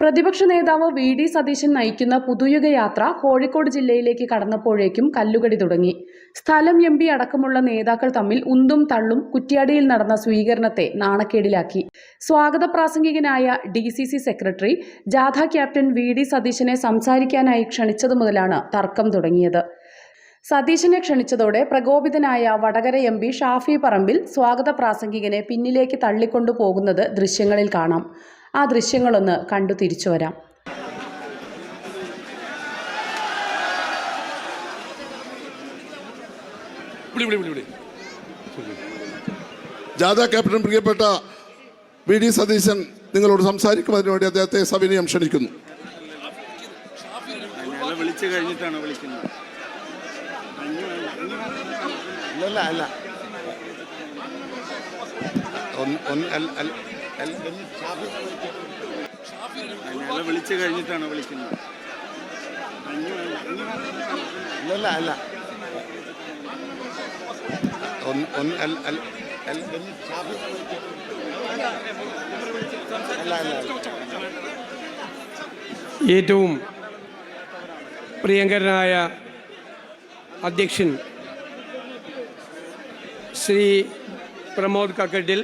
പ്രതിപക്ഷ നേതാവ് V D Satheesan നയിക്കുന്ന പുതുയുഗ യാത്ര കോഴിക്കോട് ജില്ലയിലേക്ക് കടന്നപ്പോഴേക്കും കല്ലുകടി തുടങ്ങി. സ്ഥലം എം പി അടക്കമുള്ള നേതാക്കൾ തമ്മിൽ ഉന്തും തള്ളും കുറ്റ്യാടിയിൽ നടന്ന സ്വീകരണത്തെ നാണക്കേടിലാക്കി. സ്വാഗത പ്രാസംഗികനായ ഡി സി സി സെക്രട്ടറി ജാഥ ക്യാപ്റ്റൻ വി ഡി സതീശനെ സംസാരിക്കാനായി ക്ഷണിച്ചതു മുതലാണ് തർക്കം തുടങ്ങിയത്. സതീശനെ ക്ഷണിച്ചതോടെ പ്രകോപിതനായ വടകര എം പി ഷാഫി പറമ്പിൽ സ്വാഗത പ്രാസംഗികനെ പിന്നിലേക്ക് തള്ളിക്കൊണ്ടു പോകുന്നത് ദൃശ്യങ്ങളിൽ കാണാം. ആ ദൃശ്യങ്ങളൊന്ന് കണ്ടു തിരിച്ചു വരാം. ജാഥ ക്യാപ്റ്റൻ പ്രിയപ്പെട്ട വി ഡി സതീശൻ നിങ്ങളോട് സംസാരിക്കുന്നതിന് വേണ്ടി അദ്ദേഹത്തെ സവിനയം ക്ഷണിക്കുന്നു. അല്ല വിളിച്ചു കഴിഞ്ഞിട്ടാണ് വിളിക്കുന്നത്? അല്ല അല്ല. അല്ല- വിളിച്ചു കഴിഞ്ഞിട്ടാണ് വിളിക്കുന്നത്. അല്ല അല്ല. ഏറ്റവും പ്രിയങ്കരനായ അധ്യക്ഷൻ ശ്രീ പ്രമോദ് കക്കട്ടിൽ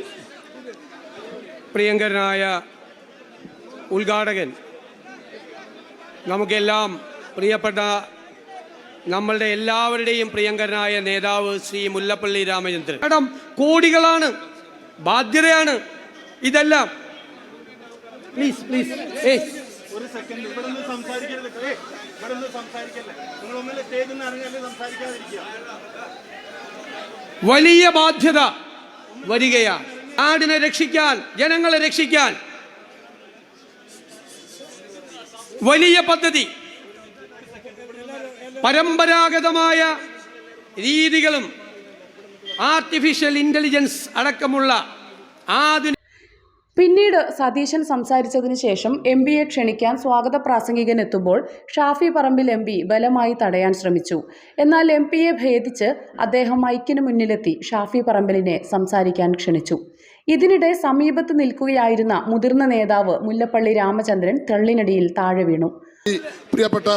പ്രിയങ്കരനായ ഉദ്ഘാടകൻ. നമുക്കെല്ലാം പ്രിയപ്പെട്ട നമ്മളുടെ എല്ലാവരുടെയും പ്രിയങ്കരനായ നേതാവ് ശ്രീ മുല്ലപ്പള്ളി രാമചന്ദ്രൻ. മാഡം കോടികളാണ് ബാധ്യതയാണ് ഇതെല്ലാം. പ്ലീസ് പ്ലീസ് ഒരു സെക്കൻഡ് ഇവിടെ നിന്ന് സംസാരിക്കരുത്. ഏയ്, ഇവിടെ നിന്ന് സംസാരിക്കല്ലേ നിങ്ങൾ ഒന്നിലെ സ്റ്റേജിൽ നിന്ന് ഇറങ്ങിയല്ലേ സംസാരിക്കാതിരിക്കുക. വലിയ ബാധ്യത വരികയാണ്. നാടിനെ രക്ഷിക്കാൻ ജനങ്ങളെ രക്ഷിക്കാൻ. വലിയ പദ്ധതി. പരമ്പരാഗതമായ രീതികളും ആർട്ടിഫിഷ്യൽ ഇന്റലിജൻസ് അടക്കമുള്ള ആധുനിക പിന്നീട് സതീശൻ സംസാരിച്ചതിന് ശേഷം എം പിയെ ക്ഷണിക്കാൻ സ്വാഗത പ്രാസംഗികൻ എത്തുമ്പോൾ ഷാഫി പറമ്പിൽ എം പി ബലമായി തടയാൻ ശ്രമിച്ചു. എന്നാൽ എം പിയെ ഭേദിച്ച് അദ്ദേഹം മൈക്കിന് മുന്നിലെത്തി ഷാഫി പറമ്പിലിനെ സംസാരിക്കാൻ ക്ഷണിച്ചു. ഇതിനിടെ സമീപത്ത് നിൽക്കുകയായിരുന്ന മുതിർന്ന നേതാവ് മുല്ലപ്പള്ളി രാമചന്ദ്രൻ തള്ളിനടിയിൽ താഴെ വീണു. പ്രിയപ്പെട്ട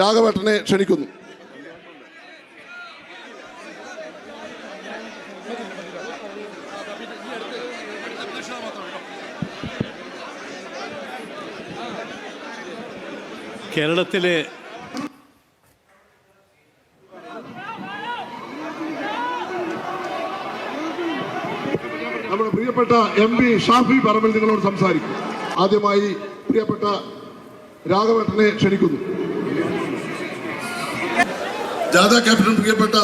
രാഘവട്ടനെ ക്ഷണിക്കുന്നു. കേരളത്തിലെ നമ്മുടെ പ്രിയപ്പെട്ട എം പി ഷാഫി പറമ്പിൽ നിങ്ങളോട് സംസാരിക്കും. ആദ്യമായി പ്രിയപ്പെട്ട രാഘവേട്ടനെ ക്ഷണിക്കുന്നു. ജാഥ ക്യാപ്റ്റൻ പ്രിയപ്പെട്ട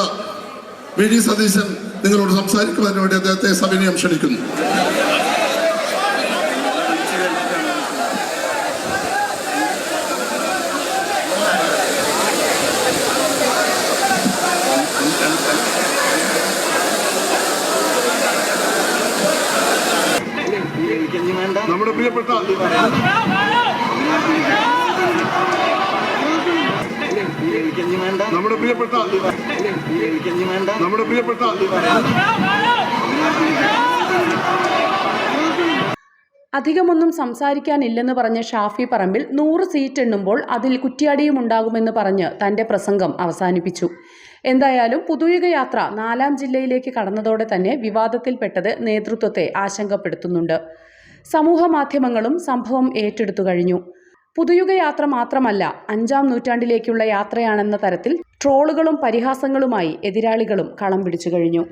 വി ഡി സതീശൻ നിങ്ങളോട് സംസാരിക്കുന്നതിന് വേണ്ടി അദ്ദേഹത്തെ സവിനയം ക്ഷണിക്കുന്നു എനിക്കഞ്ഞി വേണ്ട നമ്മുടെ പ്രിയപ്പെട്ട നമ്മുടെ പ്രിയപ്പെട്ട നമ്മുടെ പ്രിയപ്പെട്ട അധികമൊന്നും സംസാരിക്കാനില്ലെന്ന് പറഞ്ഞ ഷാഫി പറമ്പിൽ നൂറ് സീറ്റ് എണ്ണുമ്പോൾ അതിൽ കുറ്റിയാടിയും ഉണ്ടാകുമെന്ന് പറഞ്ഞ് തന്റെ പ്രസംഗം അവസാനിപ്പിച്ചു. എന്തായാലും പുതുയുഗ യാത്ര നാലാം ജില്ലയിലേക്ക് കടന്നതോടെ തന്നെ വിവാദത്തിൽപ്പെട്ടത് നേതൃത്വത്തെ ആശങ്കപ്പെടുത്തുന്നുണ്ട്. സമൂഹ മാധ്യമങ്ങളും സംഭവം ഏറ്റെടുത്തു കഴിഞ്ഞു. പുതുയുഗ യാത്ര മാത്രമല്ല അഞ്ചാം നൂറ്റാണ്ടിലേക്കുള്ള യാത്രയാണെന്ന തരത്തിൽ ട്രോളുകളും പരിഹാസങ്ങളുമായി എതിരാളികളും കളം പിടിച്ചു കഴിഞ്ഞു.